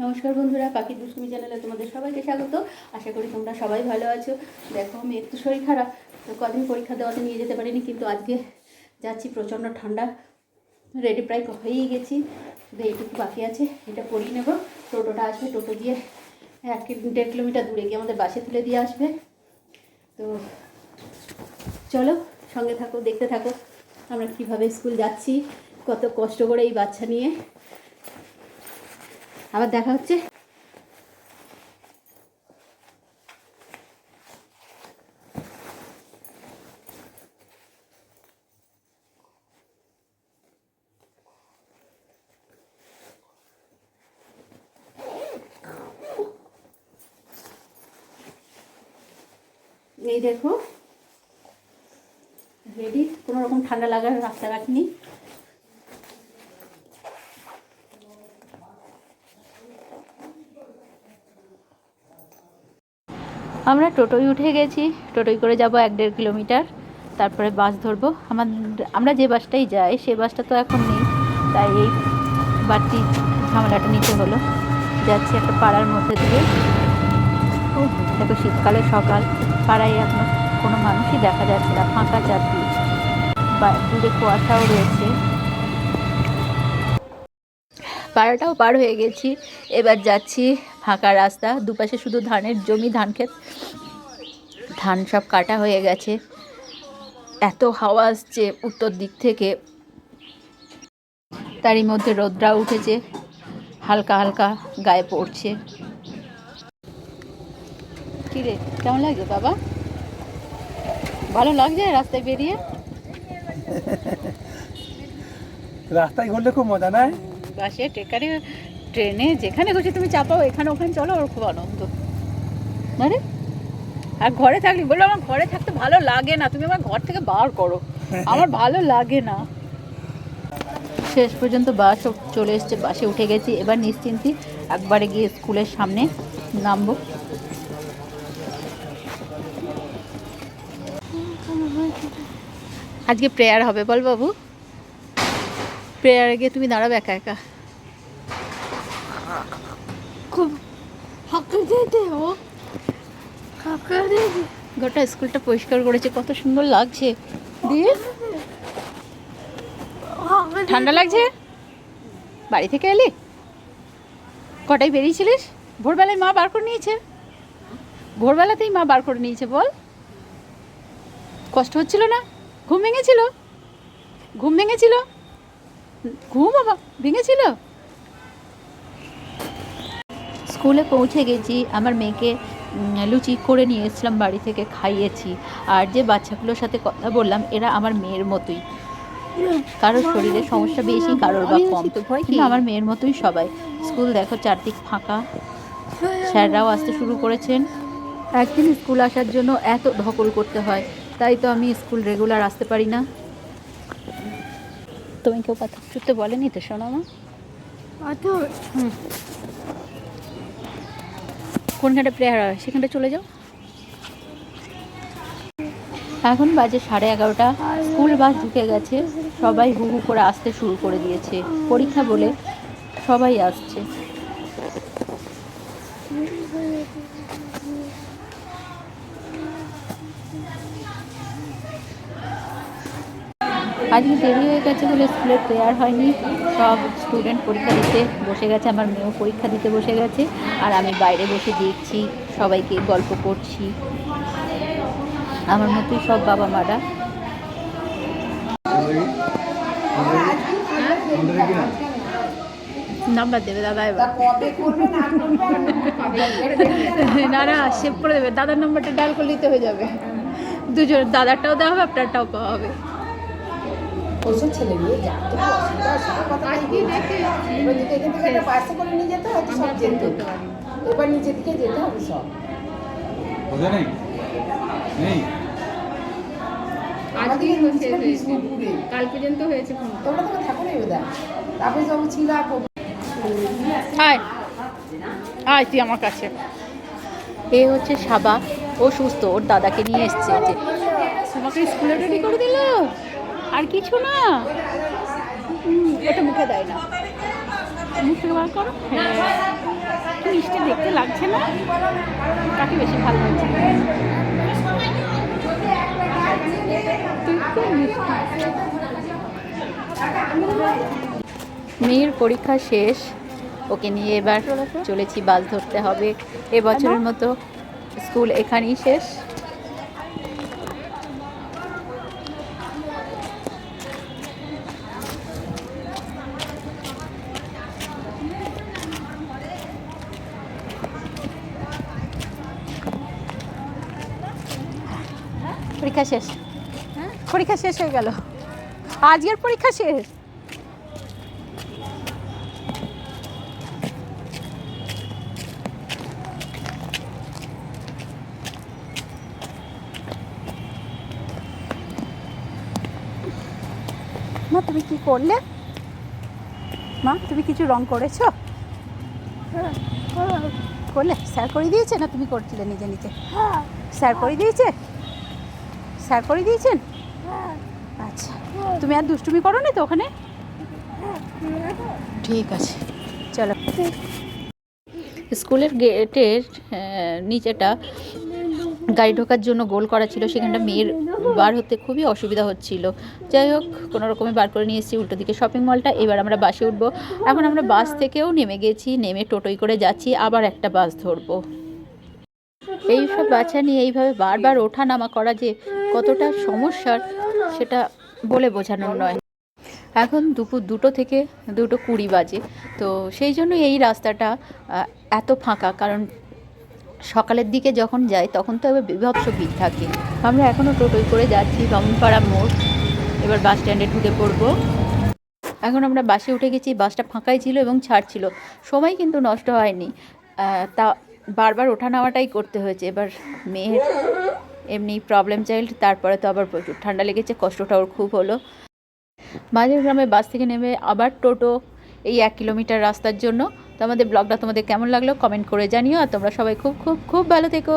নমস্কার বন্ধুরা, পাখি দুষ্টুমি চ্যানেলে তোমাদের সবাইকে স্বাগত। আশা করি তোমরা সবাই ভালো আছো। দেখো আমি একটু শরীর খারাপ, তো কদিন পরীক্ষা দেওয়াতে নিয়ে যেতে পারিনি, কিন্তু আজকে যাচ্ছি প্রচণ্ড ঠান্ডা। রেডি প্রায় হয়েই গেছি শুধু এইটুকু বাকি আছে, এটা পরিয়ে নেব। টোটোটা আসবে, টোটো গিয়ে এক দেড় কিলোমিটার দূরে গিয়ে আমাদের বাসে তুলে দিয়ে আসবে। তো চলো, সঙ্গে থাকো, দেখতে থাকো, আমরা কীভাবে স্কুল যাচ্ছি, কত কষ্ট করে এই বাচ্চা নিয়ে। আবার দেখা হচ্ছে। এই দেখো রেডি কোনো রকম ঠান্ডা লাগার রাস্তা রাখিনি। আমরা টোটোয় উঠে গেছি। টোটোয় করে যাব এক দেড় কিলোমিটার। তারপরে বাস ধরবো। আমার, আমরা যে বাসটাই যাই, সে বাসটা তো এখন নেই। তাই এই বাড়তি ঝামেলাটা নিতে হলো। যাচ্ছি একটা পাড়ার মধ্যে দিয়ে। দেখো শীতকালে সকাল, পাড়ায় এখন কোনো মানুষই দেখা যাচ্ছে না, ফাঁকা চারদিক বা, দূরে কুয়াশাও রয়েছে। পাড়াটাও পার হয়ে গেছি। এবার যাচ্ছি ফাঁকা রাস্তা দুপাশে শুধু ধানের জমি ধান ক্ষেত। ধান সব কাটা হয়ে গেছে। এত হাওয়া আসছে উত্তর দিক থেকে। তারই মধ্যে রোদ্রা উঠেছে। হালকা হালকা গায়ে পড়ছে। কি রে কেমন লাগছে বাবা? ভালো লাগছে রাস্তায় বেরিয়ে? রাস্তায় ঘুরলে খুব মজা নাই? বাসে ট্রেকারে ট্রেনে, যেখানে খুশি তুমি চাপাও, এখানে ওখানে চলো, ওর খুব আনন্দ। মানে আর ঘরে থাকলে, বলল আমার ঘরে থাকতে ভালো লাগে না, তুমি আমার ঘর থেকে বার করো। আমার ভালো লাগে না। শেষ পর্যন্ত বাস চলে এসছে, বাসে উঠে গেছি। এবার নিশ্চিন্তি একবারে গিয়ে স্কুলের সামনে নামবো। আজকে প্রেয়ার হবে বল বাবু? প্রেয়ারে গিয়ে তুমি দাঁড়াবে একা একা। খুব ফাঁকা দিতে গোটা স্কুলটা পরিষ্কার করেছে কত সুন্দর লাগছে। দিয়ে? ঠান্ডা লাগছে? বাড়ি থেকে এলি? কটায় বেরিয়েছিলিস? ভোরবেলায় মা বার করে নিয়েছে। ভোরবেলাতেই মা বার করে নিয়েছে বল। কষ্ট হচ্ছিল না? ঘুম ভেঙেছিল? ঘুম ভেঙেছিল? ঘুম বাবা ভেঙেছিল? স্কুলে পৌঁছে গেছি আমার মেয়েকে লুচি করে নিয়ে এসেছিলাম বাড়ি থেকে খাইয়েছি। আর যে বাচ্চাগুলোর সাথে কথা বললাম এরা আমার মেয়ের মতোই। কারোর শরীরে সমস্যা বেশি কারোর বা কম। তো ভয় কিন্তু আমার মেয়ের মতোই সবাই। স্কুল দেখো চারদিক ফাঁকা। স্যাররাও আসতে শুরু করেছেন। একদিন স্কুল আসার জন্য এত ধকল করতে হয় তাই তো আমি স্কুল রেগুলার আসতে পারি না। তুমি কেউ কথা ছুটতে বলেনি তো শোনো মা। অত কোনখানটা প্রেয়ার হয়? সেখানটা চলে যাও। এখন বাজে সাড়ে এগারোটা। স্কুল বাস ঢুকে গেছে। সবাই হু হু করে আসতে শুরু করে দিয়েছে। পরীক্ষা বলে সবাই আসছে। আজকে দেরি হয়ে গেছে বলে স্কুলের প্রেয়ার হয়নি। সব স্টুডেন্ট পরীক্ষা দিতে বসে গেছে আমার মেয়েও পরীক্ষা দিতে বসে গেছে। আর আমি বাইরে বসে দেখছি সবাইকে গল্প করছি। আমার মতোই সব বাবা মারা। নাম্বার দেবে দাদা এবার। না না সেভ করে দেবে। দাদার নাম্বারটা ডায়াল করে নিতে হয়ে যাবে। দুজন দাদারটাও দেওয়া হবে আপনারটাও পাওয়া হবে। ওষুধ ছেলে নিয়ে যা তো অসুবিধা সেটা কথা এবার যদি এখান থেকে একটা বাসে করে নিয়ে যেতে হয়তো সব যেত এবার নিচের দিকে যেতে হবে সব। নেই? কাল পর্যন্ত হয়েছে ফোন। তোমরা তো থাকো না এবার তারপরে ছিল আয় আয় তুই আমার কাছে। এ হচ্ছে সাবা। ও সুস্থ ওর দাদাকে নিয়ে এসছে। যে তোমাকে স্কুলে রেডি করে দিল? আর কিছু না। ওটা মুখে দেয় না। মুখ বার করো। হ্যাঁ। কি মিষ্টি দেখতে লাগছে না? কাকে বেশি ভালো তুই মেয়ের পরীক্ষা শেষ। ওকে নিয়ে এবার চলেছি বাস ধরতে হবে। এবছরের মতো স্কুল এখানেই শেষ। পরীক্ষা শেষ। পরীক্ষা শেষ হয়ে গেল। আজকের পরীক্ষা শেষ। মা তুমি কি করলে? মা তুমি কিছু রং করেছ? করলে? স্যার করে দিয়েছে না তুমি করছিলে নিজে নিজে? স্যার করে দিয়েছে? স্যার করে দিয়েছেন? আচ্ছা তুমি আর দুষ্টুমি করো না তো ওখানে? ঠিক আছে চলো। স্কুলের গেটের নিচেটা গাড়ি ঢোকার জন্য গোল করা ছিল সেখানটা মেয়ের বার হতে খুবই অসুবিধা হচ্ছিল। যাই হোক কোনো রকমে বার করে নিয়ে এসেছি উল্টো দিকে শপিং মলটা এবার আমরা বাসে উঠবো। এখন আমরা বাস থেকেও নেমে গেছি নেমে টোটোই করে যাচ্ছি আবার একটা বাস ধরবো। এইসব বাচ্চা নিয়ে এইভাবে বারবার ওঠা নামা করা যে কতটা সমস্যার সেটা বলে বোঝানোর নয়। এখন দুপুর দুটো থেকে দুটো কুড়ি বাজে। তো সেই জন্য এই রাস্তাটা এত ফাঁকা। কারণ সকালের দিকে যখন যাই, তখন তো এবার বিভৎস ভিড় থাকে। আমরা এখনও টোটোই করে যাচ্ছি, বামুনপাড়া মোড়। এবার বাস স্ট্যান্ডে ঢুকে পড়ব। এখন আমরা বাসে উঠে গেছি, বাসটা ফাঁকাই ছিল এবং ছাড়ছিল। সময় কিন্তু নষ্ট হয়নি। তা বারবার ওঠা নামাটাই করতে হয়েছে। এবার মেয়ের এমনি প্রবলেম চাইল্ড তারপরে তো আবার প্রচুর ঠান্ডা লেগেছে, কষ্টটা ওর খুব হলো। মাঝের গ্রামে বাস থেকে নেমে আবার টোটো এই এক কিলোমিটার রাস্তার জন্য। তো আমাদের ব্লগটা তোমাদের কেমন লাগল? কমেন্ট করে জানিও, আর তোমরা সবাই খুব খুব খুব ভালো থেকো।